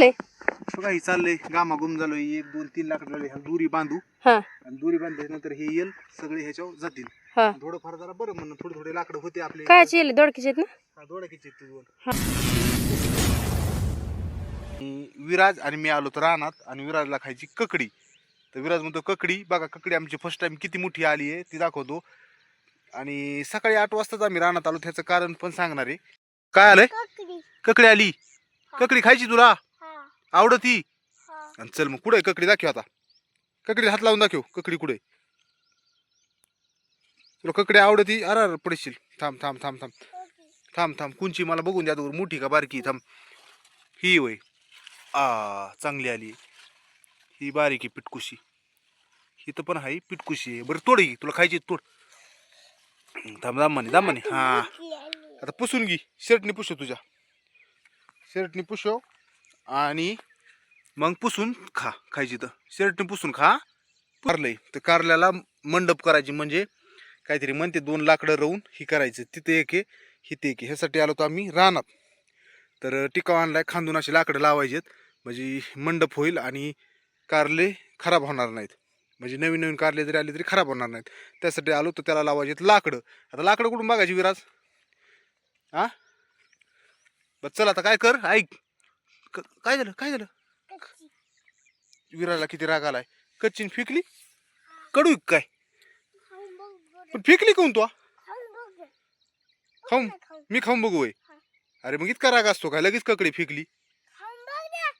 बघा ही चाललंय. गामा गुम झालो एक दोन तीन लाकड झाले. ह्या दुरी बांधू. हा. आणि दुरी बांधल्यानंतर हे येल सगळे ह्याच्यावर जातील. हा. थोडंफार जरा बरं म्हणणं थोडे थोडे लाकडं होते आपले. काय येईल दोडकीचे आहेत ना? हा, विराज आणि मी आलो तर रानात. आणि विराजला खायची ककडी. तर विराज म्हणतो ककडी बघा ककडी आमची फर्स्ट टाइम किती मोठी आली आहे ती दाखवतो. आणि सकाळी आठ वाजताच आम्ही रानात आलो. त्याचं कारण पण सांगणार आहे. काय आलंय? ककडी. आली. ककडी खायची तुला? आवडती? आणि चल मग कुठे ककडी दाखव आता. ककडी हात लावून दाखव. ककडी कुठे तुला ककडी आवडती? अरे अरे पडशील. थांब थांब थांब थांब. थांब थांब. कुंची मला बघून द्या दोर मोठी का बारकी? थांब. ही वय. आ चांगली आली. ही बारीक आहे पिटकुशी. ही तर पण आहे पिटकुशी आहे. बरं तोड ही. तुला खायची तोड. थांब दामाने दामाने हा. आता पुसून घे. शर्टनी पुसव तुझ्या. शर्टनी पुसव आणि मग पुसून खा खायची तर शर्टने पुसून खा. कारलंय. तर कारल्याला मंडप करायची म्हणजे काहीतरी म्हणते दोन लाकडं राहून ही करायचं. तिथे एक आहे हिथे एक आहे. ह्यासाठी आलो तर आम्ही रानात. तर टिकाव आणलाय खांदून अशी लाकडं लावायचेत म्हणजे मंडप होईल आणि कारले खराब होणार नाहीत. म्हणजे नवीन नवीन कारले जरी आले तरी खराब होणार नाहीत. त्यासाठी आलो तर त्याला लावायचेत लाकडं. आता लाकडं कुठून बघायची विराज? हा बस चल आता काय कर ऐक. क- काय झालं? काय झालं? विराला किती राग आलाय. कच्चीन फेकली? कडू काय? पण फेकली कोण तू? खाऊन मी खाऊन बघू होय. अरे मग इतका राग असतो काय लगेच ककडी फेकली.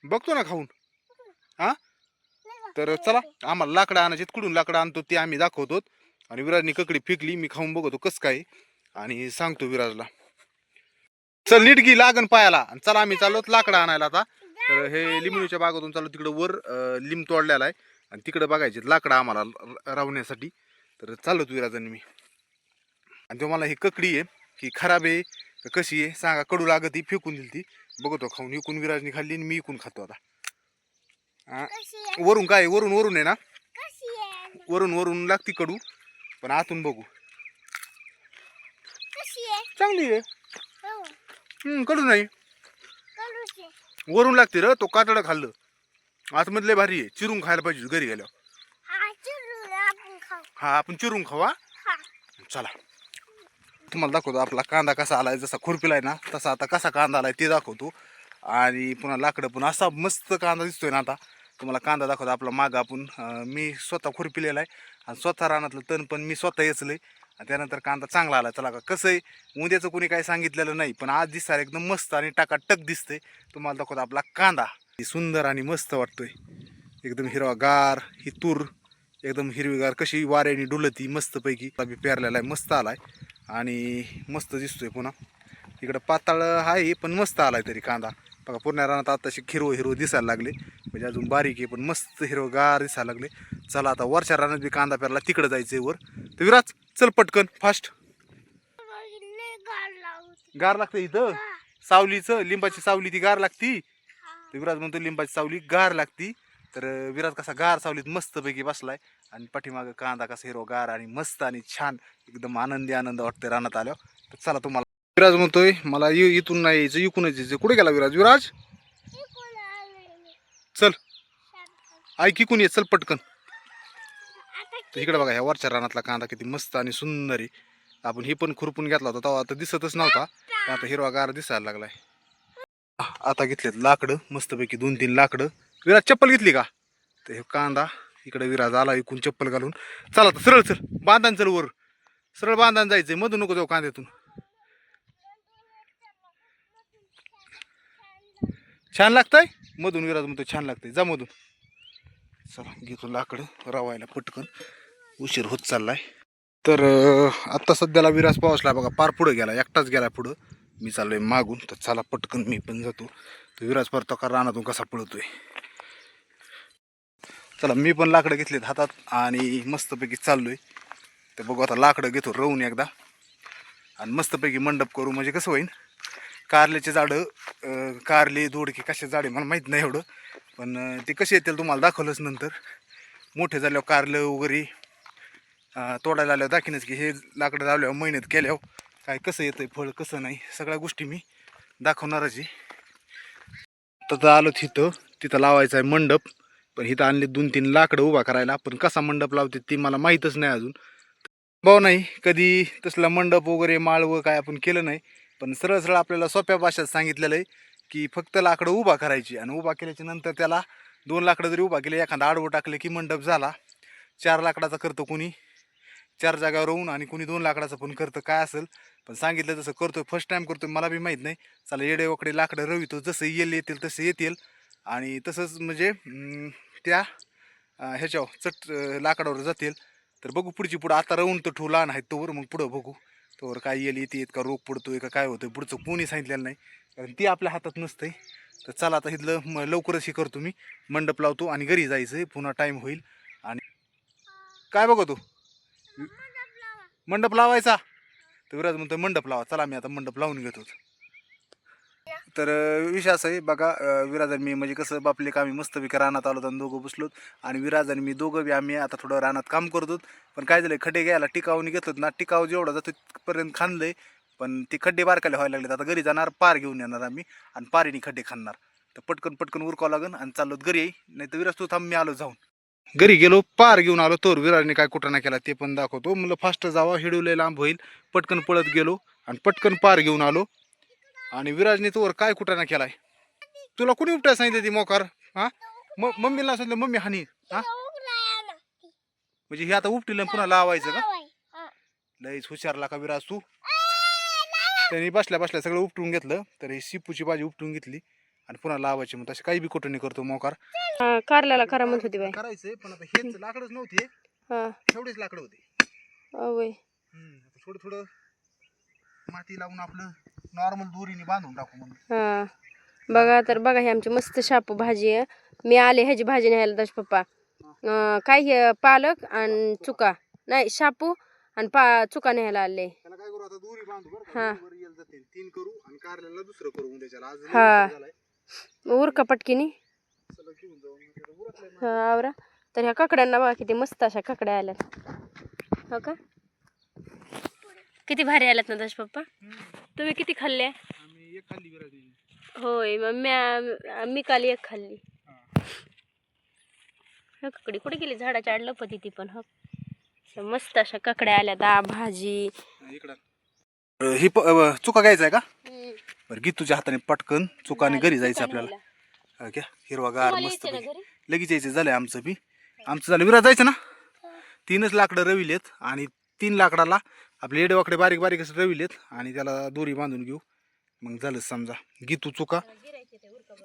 बघतो ना खाऊन. हा? तर चला आम्हाला लाकडं आणायचे कुठून लाकडं आणतो ते आम्ही दाखवतो आणि विराजने ककडी फेकली. मी खाऊन बघतो कसं काय. आणि सांगतो विराजला. चल नीट गी लागन पायाला. आणि चला आम्ही चाललो लाकडं आणायला आता. तर हे लिंबणीच्या बागातून चाललो तिकडं वर अं, लिंब तोडलेला आहे. आणि तिकडं बघायचे लाकडं आम्हाला र- रावण्यासाठी. तर चाललो तू विराजाने मी. आणि तो मला ही ककडी आहे ही खराब आहे का कशी आहे सांगा कडू लागत ही फेकून दिली ती बघतो खाऊन इकून विराजनी खाल्ली आणि मी इकून खातो आता. वरून काय आहे? वरून वरून आहे ना? वरून वरून लागती कडू. पण आतून बघू. चांगली आहे. हम्म, कडू नाही. वरून लागते र तो कातडं खाल्लं. आतमधले भारी आहे चिरून खायला पाहिजे घरी गेल्यावर. हा आपण चिरून खावा चला. तुम्हाला दाखवतो आपला कांदा कसा आलाय जसा खुरपिलाय ना तसा आता कसा कांदा आलाय ते दाखवतो. आणि पुन्हा लाकडं पण असा मस्त कांदा दिसतोय ना आता. तुम्हाला कांदा दाखवतो आपला मागं आपण. अं, मी स्वतः खुरपिलेला आहे. आणि स्वतः रानातलं तण पण मी स्वतः येचलंय. आणि त्यानंतर कांदा चांगला आला. चला का कसं आहे उद्याचं कोणी काही सांगितलेलं नाही पण आज दिसायला एकदम मस्त आणि टाकाटक दिसतंय. तुम्हाला दाखवतो आपला कांदा. सुंदर आणि मस्त वाटतोय. एकदम हिरवागार ही तूर एकदम हिरवीगार कशी वाऱ्याने डुलती मस्तपैकी. बी पेरलेला आहे मस्त आलाय. आणि मस्त दिसतोय पुन्हा. इकडं पाताळ आहे पण मस्त आलाय तरी कांदा. बघा पूर्ण रानात आताशी हिरवं हिरवं दिसायला लागले. म्हणजे अजून बारीक आहे पण मस्त हिरवगार दिसायला लागले. चला आता वरच्या रानात बी कांदा पेरला तिकडं जायचंय वर. तर विराज चल पटकन फास्ट गार लागतं इथं? सावलीचं लिंबाची सावली ती गार लागती? तर विराज म्हणतो लिंबाची सावली गार लागती. तर विराज कसा गार सावलीत मस्तपैकी बसलाय आणि पाठीमागं कांदा कसा हिरो गार आणि मस्त आणि छान एकदम आनंदी आनंद वाटतोय रानात आल्यावर. तर चला तुम्हाला. विराज म्हणतोय मला इथून नाही यायचं इकूनच यायचं. कुठे गेला विराज विराज चल. ऐक इकून ये. चल पटकन. तर इकडे बघा ह्या वरच्या रानातला कांदा किती मस्त आणि सुंदर आहे. आपण हे पण खुरपून घेतला होता तेव्हा आता दिसतच नव्हता. पण आता हिरवा गार दिसायला लागलाय. आता घेतलेत लाकडं मस्तपैकी दोन तीन लाकडं. विराज चप्पल घेतली का? तर हे कांदा इकडे विराज आला इकून चप्पल घालून. चला आता सरळ चल. बांधान चल वर. सरळ बांधान जायचंय मधून नको जाऊ कांद्यातून. छान लागतंय? मधून विराज म्हणतो छान लागतंय. जा मधून. चला घेतो लाकडं रवायला पटकन. उशीर होत चाललाय. तर आत्ता सध्याला विराज पावसला बघा पार पुढं गेला एकटाच गेला पुढं. मी चाललोय मागून तर चला पटकन मी पण जातो. तर विराज परतो का रानातून कसा पळतोय? चला मी पण लाकडं घेतलेत हातात आणि मस्तपैकी चाललोय. तर बघू आता लाकडं घेतो रवून एकदा. आणि मस्तपैकी मंडप करू म्हणजे कसं होईन? कारल्याचे झाडं कारले दोडके कसे झाडे मला माहीत नाही एवढं. पण ते कसे येतील तुम्हाला दाखवलंच नंतर. मोठे झाल्यावर कारलं वगैरे तोडायला आल्यावर दाखिनच की हे लाकडं लावल्यावर मेहनत केल्यावर काय कसं येतंय फळ कसं नाही सगळ्या गोष्टी मी दाखवणारच आहे. तर आलो तिथं तिथं लावायचं आहे मंडप पण इथं आणले दोन तीन लाकडं उभा करायला. पण कसा मंडप लावते ती मला माहीतच नाही अजून. भाऊ नाही कधी तसला मंडप वगैरे माळवं काय आपण केलं नाही पण सरळ सरळ आपल्याला सोप्या भाषेत सांगितलेलं आहे की फक्त लाकडं उभा करायची आणि उभा केल्याच्यानंतर त्याला दोन लाकडं जरी उभा केले एखादा आडवं टाकलं की मंडप झाला. चार लाकडाचा करतो कुणी चार जागावर राहून आणि कोणी दोन लाकडाचं पण करतं काय असेल? पण सांगितलं तसं करतोय फर्स्ट टाईम करतोय मला बी माहीत नाही. चला येडे वकडे लाकडं रवितो जसं येईल येतील तसं येतील. आणि तसंच म्हणजे त्या ह्याच्यावर चट लाकडावर जातील. तर बघू पुढची पुढं. आता राहून तर ठू लहान आहेत तोवर मग पुढं बघू. तोवर काय येईल येते का रोग पडतोय का काय होतं पुढचं कोणी सांगितलेलं नाही. कारण ती आपल्या हातात नसतंय तर चला आता इथलं मग लवकरच हे करतो मी. मंडप लावतो आणि घरी जायचं पुन्हा टाईम होईल. आणि काय बघतो? मंडप लावायचा? तर विराज म्हणतो मंडप लावा. चला मी आता मंडप लावून घेतो. तर विषय असं आहे बघा विराज आणि मी म्हणजे कसं बापले का आम्ही मस्तपैकी रानात आलो आणि दोघं बसलोत. आणि विराज आणि मी दोघं बी आम्ही आता थोडं रानात काम करतो पण काय झालं खड्डे घ्यायला टिकावून घेतलोत ना टिकाव जेवढा जातो तिथपर्यंत खांदलंय. पण ते खड्डे बारकायला व्हायला लागलेत. आता घरी जाणार पार घेऊन येणार आम्ही आणि पारीने खड्डे खाणार तर पटकन पटकन उरकावं लागन आणि चाललो घरी. येई नाही तर विराज तू थांब मी आलो जाऊन. घरी गेलो पार घेऊन आलो तोर विराजने काय कुठं नाही केला ते पण दाखवतो. म्हणलं फास्ट जावा हिडवले लांब होईल. पटकन पळत गेलो आणि पटकन पार घेऊन आलो. आणि विराजने तोवर काय कुठं नाही केलाय? तुला कुणी उपटाय सांगितलं ती मोकार? हा? म मम्मीला सांगितलं मम्मी हानी. हा? म्हणजे हे आता उपटीला पुन्हा लावायचं का? लईच हुशारला का विराज तू. त्यांनी बसल्या बसल्या सगळं उपटून घेतलं तर ही शिपूची भाजी उपटून घेतली. आणि पुन्हा लावायची. मग तसे काही बी कुठं करतो मोकार. हा, कारल्याला करा म्हणत होती बाई. करायचंय पण आता हेच लाकडच नव्हते. हा. तेवढेच लाकडं होते. अवय हम्म, आता थोडं थोडं माती लावून आपलं नॉर्मल दोरीने बांधून टाकू म्हणून. हा. बघा तर बघा ही आमची मस्त शापू भाजी आहे. मी आले ह्याची भाजी न्यायला दश पप्पा. अं, काय हे पालक आणि चुका. नाही शापू आणि पा चुका न्यायला आले. त्याला काय करू आता दोरी बांधू बरं हा. का वर येल जाते तीन करू आणि कारल्याला दुसरं करू. उद्याच्याला आज लय हा. उशीर झालाय. उरका पटकीनी. हा आवरा. तर ह्या काकड्यांना बघा किती मस्त अशा काकड्या आल्यात. हो का? किती भारी आल्यात ना दश पप्पा. तुम्ही किती खाल्ले आम्ही एक खाल्ली विराजी होय मग म्या मी काल एक खाल्ली. हा. काकडी कुठे गेली? झाडाच्या आड लपती ती पण हो. मस्त अशा काकड्या आल्या. दा भाजी. इकडं. ही प- अं, चुका घ्यायचा आहे का? बरं घे तुझ्या हाताने पटकन चुकाने घरी जायचं आपल्याला. घ्या. हिरवागार मस्त लगेच यायचं झालंय आमचं बी. आमचं झालं. विरा जायचं ना? तीनच लाकडं रविलेत आणि तीन लाकडाला आपले एडेवाकडे बारीक बारीक असं रविलेत आणि त्याला दोरी बांधून घेऊ. मग झालं समजा. घे तू चुका.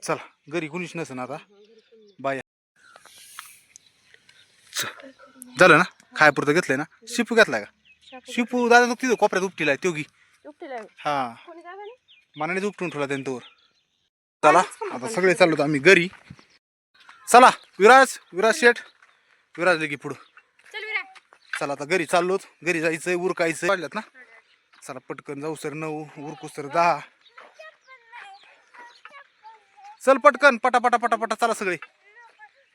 चला घरी कुणीच नसेल आता. बाय. झालं ना? खाय पुरतं घेतलंय ना? शिपू घेतलाय का? शिपू दादा तिथं कोपऱ्यात उपटीला तो घी. हा. मनानेच उपटून ठेवला त्यांनी तोवर. चला आता सगळे चाललो आम्ही घरी. चला विराज विराज शेठ. विराज लगी पुढं. चला आता घरी चाललोत घरी जायचंय उरकायचं वाढल्यात ना? चला पटकन जाऊ सर नऊ उरकू सर दहा. चल पटकन पटा पटा पटा पटा चला सगळे.